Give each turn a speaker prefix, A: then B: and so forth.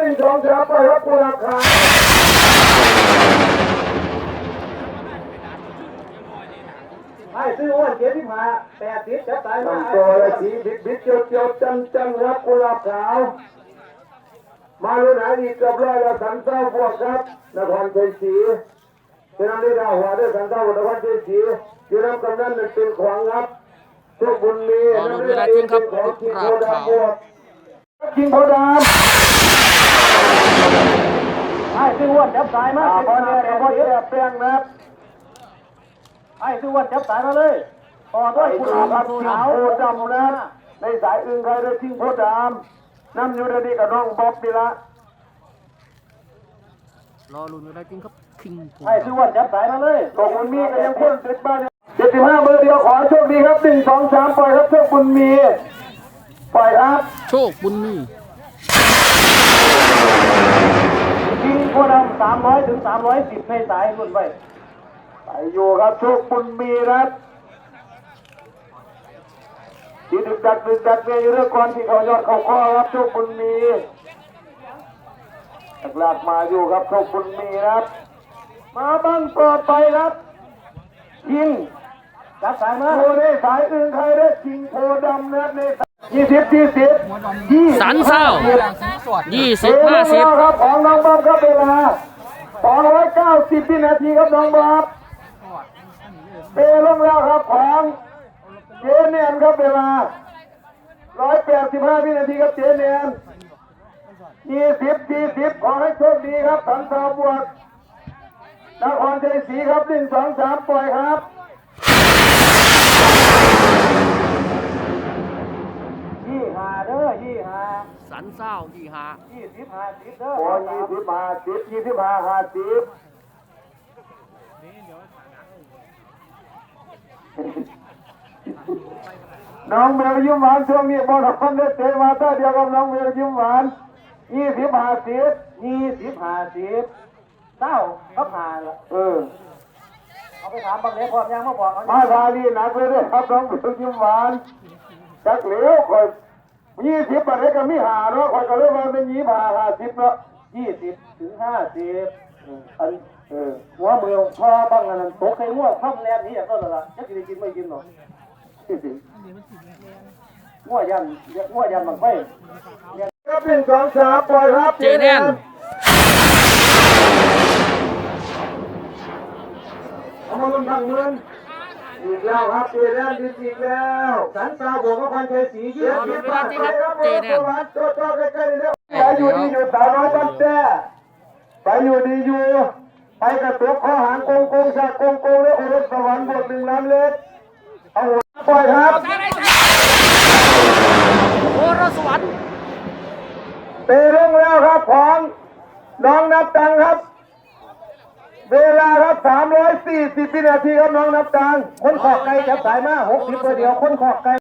A: หนึ่งสองสามไปครับผู้ราคา
B: ให้ซื้ออ้วนเจ็ดสิบห้าแปดสิบจับสายมา
A: ลำตัวและสีบิดบิดเจียวเจียวจังจังครับกุหลาบขาว มาลุ้นหาอีกเกือบร้อยแล้วสันเจ้าพวกครับนครชัยศรีเป็นอันนี้ดาวหัวด้วยสันเจ้านครชัยศรีอยู่น้ำกำนันนั่นเป็นของครับทุกบุญมี
C: รอลุ้นเวลาจริงครับ
A: ของกิงโพ
C: กุหลาบขาว
A: ดำบวกกิงโพดำ
B: ให้ซื้ออ้วนจับสายมา
A: อ่า
B: เจ็ด
A: พอ
B: สิบ
A: เนี่
B: ห้ายแป
A: เดี๋ยว
B: ด
A: พอ
B: สิบ
A: เนี่ยแป้งนะครับ
B: ให้ซื้ออ้วนจับสายมาเลยต่อด้วย
A: ไอ้
B: คุณ
A: ขาว
B: อา
A: ค
B: ค
A: รั
B: รั
A: บบกิงโพดำนะในสายอื่นใครได้ทิ้งโพดำน้ำอยู่ในนี้กับน้องบ๊อบนี่ละ
C: รอลุ้นเวลาจริงครับคิงพู
B: ให้ซื้ออ้วนจับสายมาเลย
A: ตกบุญมีก็ยังพ่นติดบ้านเจ็ดสิบห้าเบอร์เดียวขอโชคดีครับหนึ่งสองสามปล่อยครับโชคบุญมีปล่อยครับ
C: โชคบุญมี
B: ยิงโคดำสามร้อยถึงสามร้อยสิบในสายรุ่นไป
A: ไปอยู่ครับโชคบุญมีครับที่ดึกดักดึกดักเนี่ยอยู่เรื่องก่อนที่เขายอดเขาข้อครับโชคบุญมีหลักๆมาอยู่ครับโชคบุญมีครับ มาบังปลอดไปครับยิง
B: จับสายมา
A: โคได้สายอื่นใครได้ชิงโพดำนะครับในยี่สิบยี่สิบยี่
C: สันเศร้า ยี่สิบ
A: เว
C: ห้า
A: ลา
C: สิบ
A: ครับของน้องบ๊อบครับเวลาสองร้อยเก้าสิบวินาทีครับน้องบ๊อบเปลงแล้วครับของเจเนียนครับเวลาร้อยแปดสิบห้าวินาทีครับเจเนียนยี่สิบยี่สิบขอให้โชคดีครับสันสาวบวกนครชัยศรีครับหนึ่งสองสามปล่อยครับ
B: ยี่ ห้าเด้อยี่ห้า
C: สันเศร้ายี่ห้า
B: ยี่สิบห้าสิบเด้อ
A: พอยี่สิบห้าสิบยี่สิบห้าห้าสิบน้องเมลยิ้มหวานช่วงนี้บอลคนได้เตะมาตาเดียวกับน้องเมลยิ้มหวานยี่สิบห้าสิบ
B: ยี่สิบห้าสิบเต้าก็ผ่านละ
A: เออ
B: เอาไปถามบางเล็กพร้อมยังมาบอกเขา
A: มาทานี่หนักเลยเด้อครับน้องเมลยิ้มหวานจักเหลวคอ ยยี่สิบอะไรก็มีหาเนาะคอยก็เลยว่าเป็นยี่สิบห้าห้าสิบเนาะ
B: ยี่สิบถึงห้าสิบ
A: อันเออ
B: หัวมือพ่อบ้างอันนั้นตกใส่หัวคว่ำแรงนี้อย่างต้นละจะกินกินไม่กินหรอกหัวยันหัวยันบางไฟ
A: ครับหนึ่งสองสามปล่อยครับ
C: เจแนน
A: เอามาลงทางเมือง อีกแล้วครับเจแดนดิอีกแล้ว
B: สันตาบวกกับพันชัยศรี
A: เจ
B: ยี่
A: แดน
B: สิ
A: ดิ
B: บ
A: ไปครับไปครับวัดโจโจใกล้ๆนี่แล้วไปอยู่ดีอยู่สาวน้อยตั้งแต่ไปอยู่ดีอยู่ไปกระตุกข้อหางโกงโกงชาโกงโกงแล้วอุรสวรรค์บวกหนึ่งล้านเล็กเอาหัวปล่อยครับ
C: โอรสวรรค์
A: เตะลงแล้วครับของน้องนับตังครับ เวลาครับ340วินาทีครับน้องนับตัง
B: คนขอกไก่จับสายมาหกสิบตัวเดียวคนขอกไก่